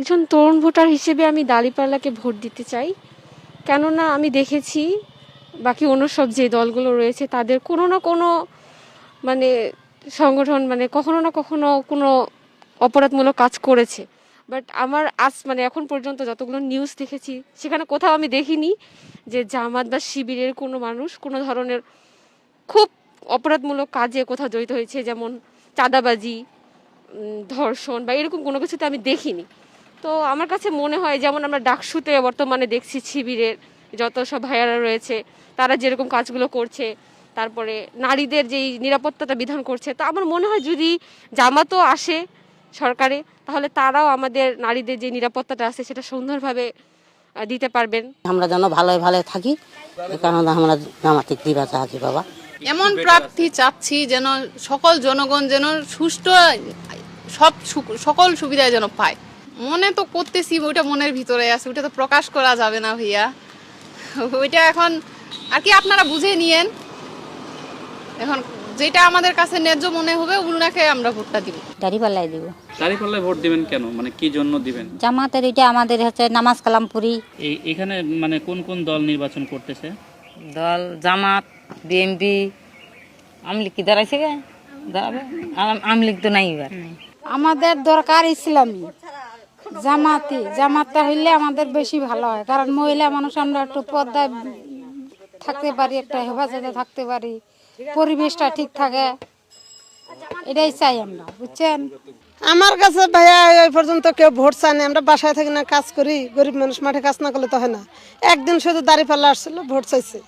একজন তরুণ ভোটার হিসেবে আমি দাঁড়িপাল্লাকে ভোট দিতে চাই। কেননা আমি দেখেছি বাকি অন্য সব যে দলগুলো রয়েছে, তাদের কোনো না কোনো মানে সংগঠন মানে কখনো না কখনো কোনো অপরাধমূলক কাজ করেছে। বাট আমার আজ মানে এখন পর্যন্ত যতগুলো নিউজ দেখেছি, সেখানে কোথাও আমি দেখিনি যে জামাত বা শিবিরের কোনো মানুষ কোনো ধরনের খুব অপরাধমূলক কাজে কোথাও জড়িত হয়েছে, যেমন চাঁদাবাজি ধর্ষণ বা এরকম কোনো কিছুতে আমি দেখিনি। তো আমার কাছে মনে হয় যেমন আমরা ডাকসুতে বর্তমানে দেখছি শিবিরের যত সব ভাইয়ারা রয়েছে তারা যেরকম কাজগুলো করছে তারপরে নারীদের যেই নিরাপত্তাটা বিধান করছে তো আমার মনে হয় যদি জামাতও আসে সরকারে তাহলে তারাও আমাদের নারীদের যে নিরাপত্তাটা আছে সেটা সুন্দরভাবে দিতে পারবেন। আমরা যেন ভালোই ভালো থাকি কারণ আমরা জামাতে দিবাতে আছি বাবা। এমন প্রার্থী চাচ্ছি যেন সকল জনগণ যেন সুষ্ঠু সব সু- সকল সুবিধা যেন পায়। মনে তো করতেছি ওইটা মনের ভিতরে আছে ওইটা তো প্রকাশ করা যাবে না ভাইয়া। ওইটা এখন আর কি আপনারা বুঝে নিয়েন। এখন যেটা আমাদের কাছে ন্যায্য মনে হবে ওনাকে আমরা ভোটটা দিব। দাঁড়িপাল্লাই দিব। দাঁড়িপাল্লায় ভোট দিবেন কেন? মানে কি জন্য দিবেন? জামাতের এটা আমাদের হচ্ছে নামাজ কালাম পড়ি এই এখানে মানে কোন কোন দল নির্বাচন করতেছে? দল জামাত বিএমপি আমলিগ কি দাঁড়াইছে গে? দাঁড়াবে? আম- আমলিগ তো নাই এবার। আমাদের দরকার ইসলামী। জামাতি, জামাতটা হইলে আমাদের বেশি ভালো হয়, কারণ মহিলা মানুষ আমরা একটু পর্দায় থাকতে পারি, একটা হেফাজতে থাকতে পারি, পরিবেশটা ঠিক থাকে। এটাই চাই আমরা, বুঝছেন? আমার কাছে ভাইয়া এই পর্যন্ত কেউ ভোট চায়নি আমরা বাসায় থাকি না, কাজ করি, গরিব মানুষ মাঠে কাজ না করলে তো হয় না। একদিন শুধু দাঁড়িয়ে পাল্লা আসছিল, ভোট চাইছে।